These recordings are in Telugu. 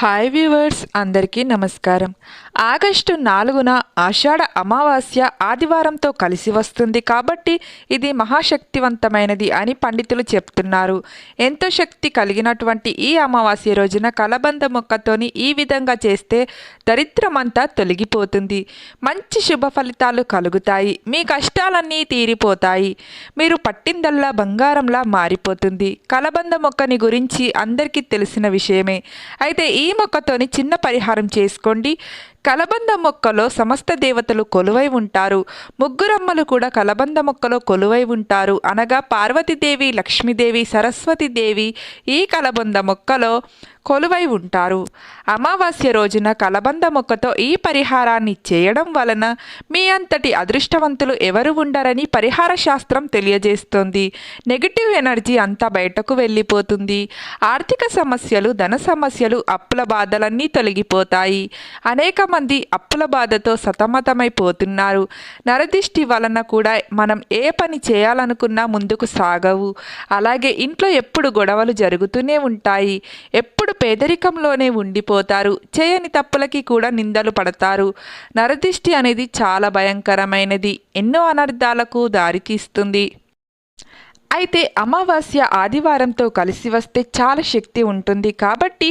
హాయ్ వ్యూవర్స్ అందరికీ నమస్కారం. ఆగస్టు నాలుగున ఆషాఢ అమావాస్య ఆదివారంతో కలిసి వస్తుంది కాబట్టి ఇది మహాశక్తివంతమైనది అని పండితులు చెప్తున్నారు. ఎంతో శక్తి కలిగినటువంటి ఈ అమావాస్య రోజున కలబంద మొక్కతోని ఈ విధంగా చేస్తే దరిద్రమంతా తొలగిపోతుంది. మంచి శుభ ఫలితాలు కలుగుతాయి. మీ కష్టాలన్నీ తీరిపోతాయి. మీరు పట్టిందల్లా బంగారంలా మారిపోతుంది. కలబంద మొక్కని గురించి అందరికీ తెలిసిన విషయమే. అయితే ఈ మొక్కతోని చిన్న పరిహారం చేసుకోండి కలబంద మొక్కలో సమస్త దేవతలు కొలువై ఉంటారు. ముగ్గురమ్మలు కూడా కలబంద మొక్కలో కొలువై ఉంటారు. అనగా పార్వతీదేవి లక్ష్మీదేవి సరస్వతీదేవి ఈ కలబంద మొక్కలో కొలువై ఉంటారు. అమావాస్య రోజున కలబంద మొక్కతో ఈ పరిహారాన్ని చేయడం వలన మీ అంతటి అదృష్టవంతులు ఎవరు ఉండరని పరిహార శాస్త్రం తెలియజేస్తుంది. నెగిటివ్ ఎనర్జీ అంతా బయటకు వెళ్ళిపోతుంది. ఆర్థిక సమస్యలు ధన సమస్యలు అప్పుల బాధలన్నీ తొలగిపోతాయి. అనేక మంది అప్పుల బాధతో సతమతమైపోతున్నారు. నరదిష్టి వలన కూడా మనం ఏ పని చేయాలనుకున్నా ముందుకు సాగవు. అలాగే ఇంట్లో ఎప్పుడు గొడవలు జరుగుతూనే ఉంటాయి. ఎప్పుడు పేదరికంలోనే ఉండిపోతారు. చేయని తప్పులకి కూడా నిందలు పడతారు. నరదిష్టి అనేది చాలా భయంకరమైనది. ఎన్నో అనర్థాలకు దారితీస్తుంది. అయితే అమావాస్య ఆదివారంతో కలిసి వస్తే చాలా శక్తి ఉంటుంది. కాబట్టి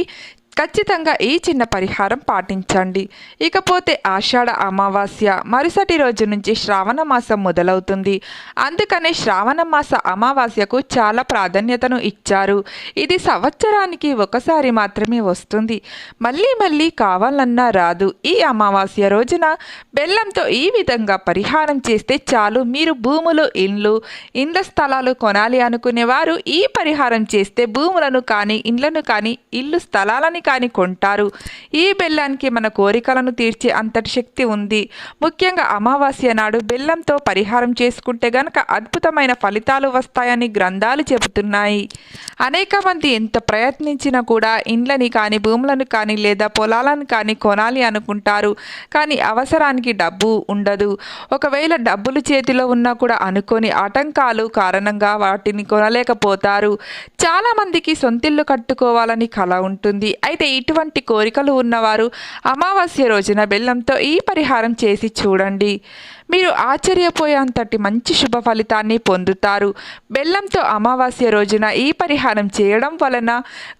ఖచ్చితంగా ఈ చిన్న పరిహారం పాటించండి. ఇకపోతే ఆషాఢ అమావాస్య మరుసటి రోజు నుంచి శ్రావణ మాసం మొదలవుతుంది. అందుకనే శ్రావణ మాస అమావాస్యకు చాలా ప్రాధాన్యతను ఇచ్చారు. ఇది సంవత్సరానికి ఒకసారి మాత్రమే వస్తుంది. మళ్ళీ మళ్ళీ కావాలన్నా రాదు. ఈ అమావాస్య రోజున బెల్లంతో ఈ విధంగా పరిహారం చేస్తే చాలు. మీరు భూములు ఇండ్లు ఇండ్ల స్థలాలు కొనాలి అనుకునేవారు. ఈ పరిహారం చేస్తే భూములను కానీ ఇండ్లను కానీ ఇల్లు స్థలాలని కానీ కొంటారు. ఈ బెల్లానికి మన కోరికలను తీర్చే అంతటి శక్తి ఉంది. ముఖ్యంగా అమావాస్య నాడు బెల్లంతో పరిహారం చేసుకుంటే గనక అద్భుతమైన ఫలితాలు వస్తాయని గ్రంథాలు చెబుతున్నాయి. అనేక మంది ఎంత ప్రయత్నించినా కూడా ఇండ్లని కానీ భూములను కానీ లేదా పొలాలను కానీ కొనాలి అనుకుంటారు. కానీ అవసరానికి డబ్బు ఉండదు. ఒకవేళ డబ్బులు చేతిలో ఉన్నా కూడా అనుకోని ఆటంకాలు కారణంగా వాటిని కొనలేకపోతారు. చాలామందికి సొంతిల్లు కట్టుకోవాలని కళ ఉంటుంది. అయితే ఇటువంటి కోరికలు ఉన్నవారు అమావాస్య రోజున బెల్లంతో ఈ పరిహారం చేసి చూడండి. మీరు ఆశ్చర్యపోయేంతటి మంచి శుభ ఫలితాన్ని పొందుతారు. బెల్లంతో అమావాస్య రోజున ఈ పరిహారం చేయడం వలన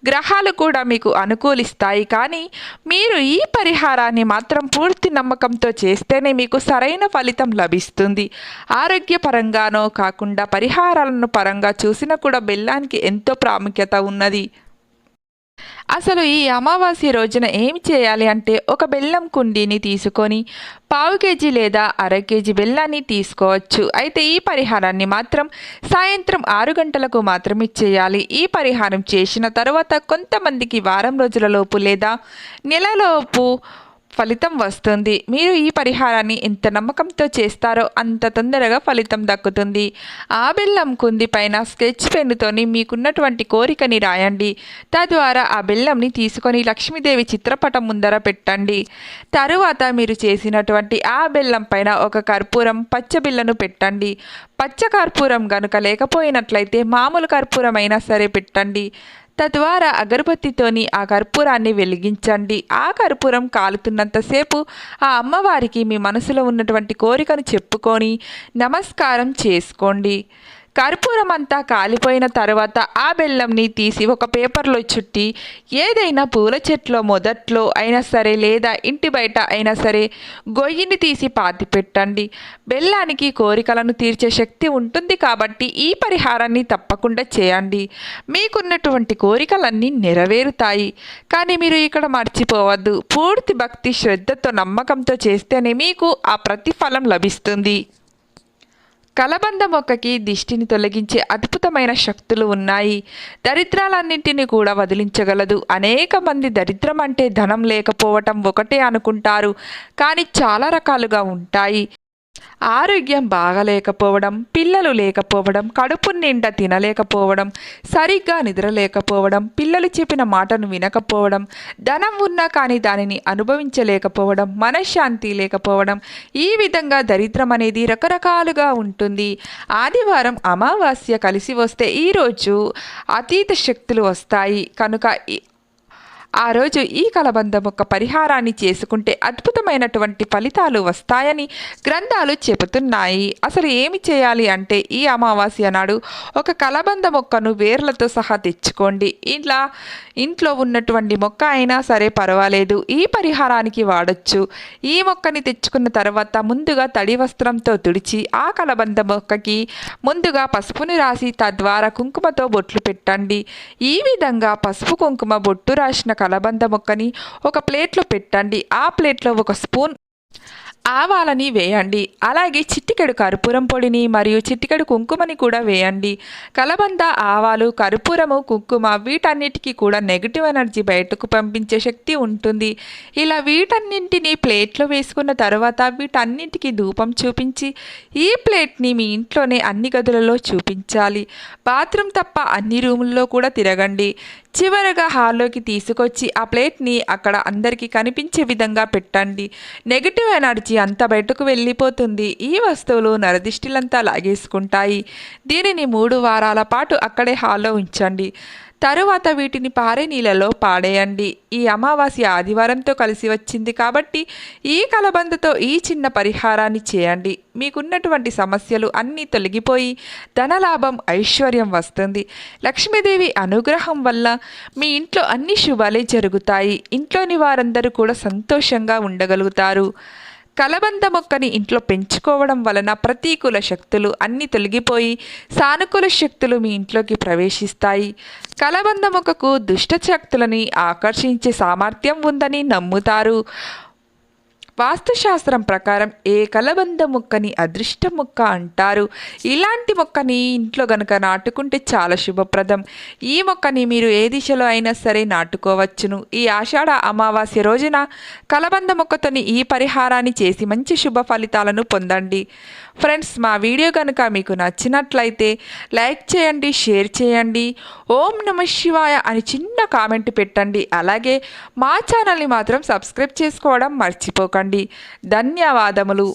గ్రహాలు కూడా మీకు అనుకూలిస్తాయి. కానీ మీరు ఈ పరిహారాన్ని మాత్రం పూర్తి నమ్మకంతో చేస్తేనే మీకు సరైన ఫలితం లభిస్తుంది. ఆరోగ్యపరంగానో కాకుండా పరిహారాలను పరంగా చూసినా కూడా బెల్లానికి ఎంతో ప్రాముఖ్యత ఉన్నది. అసలు ఈ అమావాస్య రోజున ఏం చేయాలి అంటే ఒక బెల్లం కుండీని తీసుకొని పావు కేజీ లేదా అర కేజీ బెల్లాన్ని తీసుకోవచ్చు. అయితే ఈ పరిహారాన్ని మాత్రం సాయంత్రం ఆరు గంటలకు మాత్రమే చేయాలి. ఈ పరిహారం చేసిన తర్వాత కొంతమందికి వారం రోజులలోపు లేదా నెలలోపు ఫలితం వస్తుంది. మీరు ఈ పరిహారాన్ని ఎంత నమ్మకంతో చేస్తారో అంత తొందరగా ఫలితం దక్కుతుంది. ఆ బెల్లం కుంది పైన స్కెచ్ పెన్నుతోని మీకున్నటువంటి కోరికని రాయండి. తద్వారా ఆ బెల్లంని తీసుకొని లక్ష్మీదేవి చిత్రపటం ముందర పెట్టండి. తరువాత మీరు చేసినటువంటి ఆ బెల్లం పైన ఒక కర్పూరం పచ్చబిల్లను పెట్టండి. పచ్చ కర్పూరం గనుక లేకపోయినట్లయితే మామూలు కర్పూరం అయినా సరే పెట్టండి. తద్వారా అగరబత్తితోని ఆ కర్పూరాన్ని వెలిగించండి. ఆ కర్పూరం కాలుతున్నంతసేపు ఆ అమ్మవారికి మీ మనసులో ఉన్నటువంటి కోరికను చెప్పుకొని నమస్కారం చేసుకోండి. కర్పూరం అంతా కాలిపోయిన తర్వాత ఆ బెల్లంని తీసి ఒక పేపర్లో చుట్టి ఏదైనా పూల చెట్లో మొదట్లో అయినా సరే లేదా ఇంటి బయట అయినా సరే గొయ్యిని తీసి పాతి పెట్టండి. బెల్లానికి కోరికలను తీర్చే శక్తి ఉంటుంది కాబట్టి ఈ పరిహారాన్ని తప్పకుండా చేయండి. మీకున్నటువంటి కోరికలన్నీ నెరవేరుతాయి. కానీ మీరు ఇక్కడ మర్చిపోవద్దు. పూర్తి భక్తి శ్రద్ధతో నమ్మకంతో చేస్తేనే మీకు ఆ ప్రతిఫలం లభిస్తుంది. కలబంద మొక్కకి దిష్టిని తొలగించే అద్భుతమైన శక్తులు ఉన్నాయి. దరిద్రాలన్నింటినీ కూడా వదిలించగలదు. అనేక మంది దరిద్రం అంటే ధనం లేకపోవటం ఒకటే అనుకుంటారు. కానీ చాలా రకాలుగా ఉంటాయి. ఆరోగ్యం బాగలేకపోవడం పిల్లలు లేకపోవడం కడుపు నిండా తినలేకపోవడం సరిగ్గా నిద్రలేకపోవడం పిల్లలు చెప్పిన మాటను వినకపోవడం ధనం ఉన్నా కానీ దానిని అనుభవించలేకపోవడం మనశ్శాంతి లేకపోవడం ఈ విధంగా దరిద్రం అనేది రకరకాలుగా ఉంటుంది. ఆదివారం అమావాస్య కలిసి వస్తే ఈరోజు అతీత శక్తులు వస్తాయి. కనుక ఈ- ఆ రోజు ఈ కలబంద మొక్క పరిహారాన్ని చేసుకుంటే అద్భుతమైనటువంటి ఫలితాలు వస్తాయని గ్రంథాలు చెబుతున్నాయి. అసలు ఏమి చేయాలి అంటే ఈ అమావాస్య నాడు ఒక కలబంద మొక్కను వేర్లతో సహా తెచ్చుకోండి. ఇలా ఇంట్లో ఉన్నటువంటి మొక్క అయినా సరే పర్వాలేదు. ఈ పరిహారానికి వాడచ్చు. ఈ మొక్కని తెచ్చుకున్న తర్వాత ముందుగా తడి వస్త్రంతో తుడిచి ఆ కలబంద మొక్కకి ముందుగా పసుపుని రాసి తద్వారా కుంకుమతో బొట్లు పెట్టండి. ఈ విధంగా పసుపు కుంకుమ బొట్టు రాసిన కలబంద మొక్కని ఒక ప్లేట్లో పెట్టండి. ఆ ప్లేట్లో ఒక స్పూన్ ఆవాలని వేయండి. అలాగే చిట్టికెడు కర్పూరం పొడిని మరియు చిట్టికెడు కుంకుమని కూడా వేయండి. కలబంద ఆవాలు కర్పూరము కుంకుమ వీటన్నిటికీ కూడా నెగిటివ్ ఎనర్జీ బయటకు పంపించే శక్తి ఉంటుంది. ఇలా వీటన్నింటినీ ప్లేట్లో వేసుకున్న తర్వాత వీటన్నింటికి ధూపం చూపించి ఈ ప్లేట్ని మీ ఇంట్లోనే అన్ని గదులలో చూపించాలి. బాత్రూమ్ తప్ప అన్ని రూముల్లో కూడా తిరగండి. చివరగా హాల్లోకి తీసుకొచ్చి ఆ ప్లేట్ని అక్కడ అందరికీ కనిపించే విధంగా పెట్టండి. నెగిటివ్ ఎనర్జీ ఎనర్జీ అంతా బయటకు వెళ్ళిపోతుంది. ఈ వస్తువులు నరదిష్టిలంతా లాగేసుకుంటాయి. దీనిని మూడు వారాల పాటు అక్కడే హాల్లో ఉంచండి. తరువాత వీటిని పారే నీళ్ళలో పాడేయండి. ఈ అమావాస్య ఆదివారంతో కలిసి వచ్చింది కాబట్టి ఈ కలబందతో ఈ చిన్న పరిహారాన్ని చేయండి. మీకున్నటువంటి సమస్యలు అన్నీ తొలగిపోయి ధనలాభం ఐశ్వర్యం వస్తుంది. లక్ష్మీదేవి అనుగ్రహం వల్ల మీ ఇంట్లో అన్ని శుభాలే జరుగుతాయి. ఇంట్లోని వారందరూ కూడా సంతోషంగా ఉండగలుగుతారు. కలబంద మొక్కని ఇంట్లో పెంచుకోవడం వలన ప్రతికూల శక్తులు అన్నీ తొలగిపోయి సానుకూల శక్తులు మీ ఇంట్లోకి ప్రవేశిస్తాయి. కలబంద మొక్కకు దుష్ట శక్తులని ఆకర్షించే సామర్థ్యం ఉందని నమ్ముతారు. వాస్తుశాస్త్రం ప్రకారం ఏ కలబంద మొక్కని అదృష్ట మొక్క అంటారు? ఇలాంటి మొక్కని ఇంట్లో గనక నాటుకుంటే చాలా శుభప్రదం. ఈ మొక్కని మీరు ఏ దిశలో అయినా సరే నాటుకోవచ్చును. ఈ ఆషాఢ అమావాస్య రోజున కలబంద మొక్కతోని ఈ పరిహారాన్ని చేసి మంచి శుభ ఫలితాలను పొందండి. ఫ్రెండ్స్ మా వీడియో కనుక మీకు నచ్చినట్లయితే లైక్ చేయండి షేర్ చేయండి. ఓం నమ శివాయ అని చిన్న కామెంట్ పెట్టండి. అలాగే మా ఛానల్ని మాత్రం సబ్స్క్రైబ్ చేసుకోవడం మర్చిపోకండి. ధన్యవాదములు.